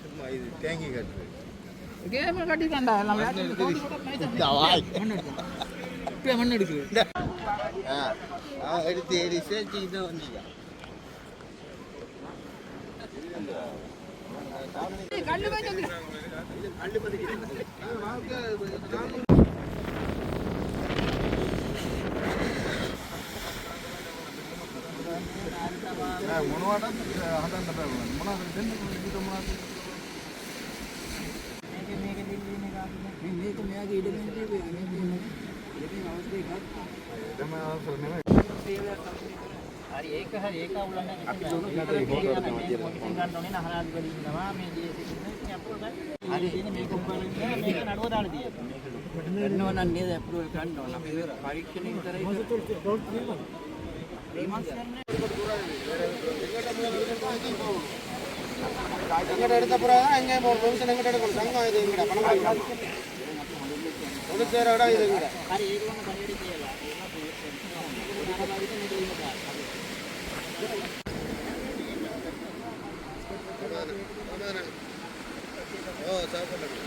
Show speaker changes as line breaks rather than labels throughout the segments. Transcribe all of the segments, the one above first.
சும்மா இது தேங்கி. கட்டு
கேம கட்டிட்டான்டா எல்லாம் மண் எடுக்குது
எடுத்து ஏறி බෑ මොනවටත් හදන්න
බෑ බලන්න.
මොනවද දෙන්න පුළුවන් විදිහට මොනවද?
මේක මේක දෙන්නේ නේද? මේක මෙයාගේ ඉඩමෙන් කියපේ. මේකේ අවශ්‍ය එකක්. එතම අවශ්‍ය නෙමෙයි.
හරි ඒක හරි ඒක අවුලක් නැහැ. අපි දුන්නු කතරේ හොරකට තමයි කියලා. මොකක් ගන්න ඕනේ නහරාදි වලින් ඉන්නවා මේ දේ සිද්ධ අප්‍රෝල් ගන්න. හරි ඉතින් මේක උපකරණ නෑ මේක නඩුව දාලා තියෙනවා.
මේක ලොකු කරනවා නම් නේද අප්‍රෝල් ගන්න ඕන. අපි පරීක්ෂණය කරේ.
எங்கிட்ட எடுத்த பிறகு எங்கேயும் ஒரு பொசிஷன் எங்கிட்ட எடுக்கணும் சங்கம் இது எங்கிட்ட பணம் தொழிற்சேர இடம் இது எங்கிட்ட ஓ சாப்பிட்டு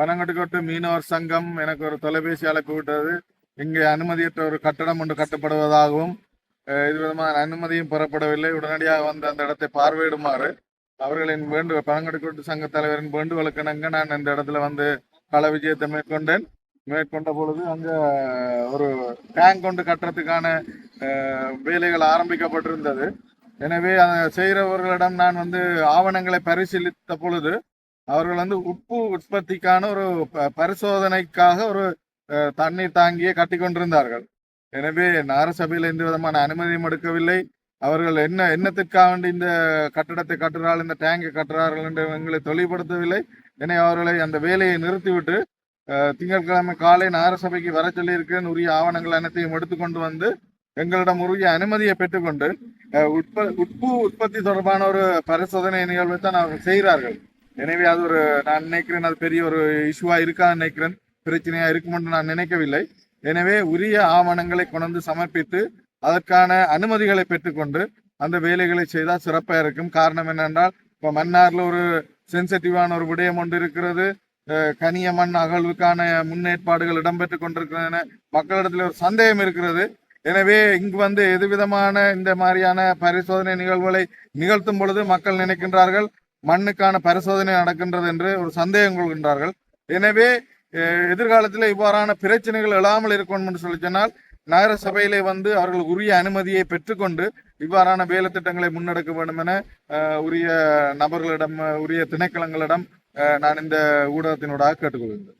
பனங்கட்டுக்கோட்டு மீனவர் சங்கம் எனக்கு ஒரு தொலைபேசி அழைப்பு விட்டது. இங்கே அனுமதியற்ற ஒரு கட்டடம் ஒன்று கட்டப்படுவதாகவும் இது விதமான அனுமதியும் பெறப்படவில்லை. உடனடியாக வந்து அந்த இடத்தை பார்வையிடுமாறு அவர்களின் வேண்டு பனங்கட்டுக்கோட்டு சங்க தலைவரின் வேண்டுகோளுக்கிணங்க நான் இந்த இடத்துல வந்து கள விஜயத்தை மேற்கொண்டேன். மேற்கொண்ட பொழுது அங்கே ஒரு டேங்க் கொண்டு கட்டுறதுக்கான வேலைகள் ஆரம்பிக்கப்பட்டிருந்தது. எனவே அதை செய்கிறவர்களிடம் நான் வந்து ஆவணங்களை பரிசீலித்த பொழுது அவர்கள் வந்து உப்பு உற்பத்திக்கான ஒரு ப- பரிசோதனைக்காக ஒரு தண்ணீர் தாங்கியை கட்டி கொண்டிருந்தார்கள். எனவே நகரசபையில் எந்த விதமான அனுமதியும் எடுக்கவில்லை. அவர்கள் என்ன என்னத்திற்காக வேண்டி இந்த கட்டடத்தை கட்டுறார்கள் இந்த டேங்கை கட்டுறார்கள் என்று எங்களை தெளிவுபடுத்தவில்லை. எனவே அவர்களை அந்த வேலையை நிறுத்திவிட்டு திங்கட்கிழமை காலை நகரசபைக்கு வர சொல்லியிருக்கிறேன். உரிய ஆவணங்கள் அனைத்தையும் எடுத்துக்கொண்டு வந்து எங்களிடம் உரிய அனுமதியை பெற்றுக்கொண்டு உட்ப உட்பு உற்பத்தி தொடர்பான ஒரு பரிசோதனை நிகழ்வை தான் அவர்கள் செய்கிறார்கள். எனவே அது ஒரு நான் நினைக்கிறேன் அது பெரிய ஒரு இஷ்யூவா இருக்கான்னு நினைக்கிறேன். பிரச்சனையா இருக்கும் என்று நான் நினைக்கவில்லை. எனவே உரிய ஆவணங்களை கொண்டு சமர்ப்பித்து அதற்கான அனுமதிகளை பெற்றுக்கொண்டு அந்த வேலைகளை செய்தால் சிறப்பாக இருக்கும். காரணம் என்னென்றால் இப்போ மன்னாரில் ஒரு சென்சிட்டிவான ஒரு விடயம் ஒன்று இருக்கிறது. கனிய மண் அகழ்வுக்கான முன்னேற்பாடுகள் இடம்பெற்று கொண்டிருக்கின்றன. மக்களிடத்தில் ஒரு சந்தேகம் இருக்கிறது. எனவே இங்கு வந்து எது விதமான இந்த மாதிரியான பரிசோதனை நிகழ்வுகளை நிகழ்த்தும் பொழுது மக்கள் நினைக்கின்றார்கள் மண்ணுக்கான பரிசோதனை நடக்கின்றது என்று ஒரு சந்தேகம் கொள்கின்றார்கள். எனவே எதிர்காலத்தில் இவ்வாறான பிரச்சனைகள் எழாமல் இருக்கணும் என்று சொல்லி சொன்னால் நகர சபையிலே வந்து அவர்கள் உரிய அனுமதியை பெற்றுக்கொண்டு இவ்வாறான வேலை திட்டங்களை முன்னெடுக்க வேண்டும் என அஹ், உரிய நபர்களிடம் உரிய திணைக்களங்களிடம் அஹ், நான் இந்த ஊடகத்தினூடாக கேட்டுக்கொள்கிறேன்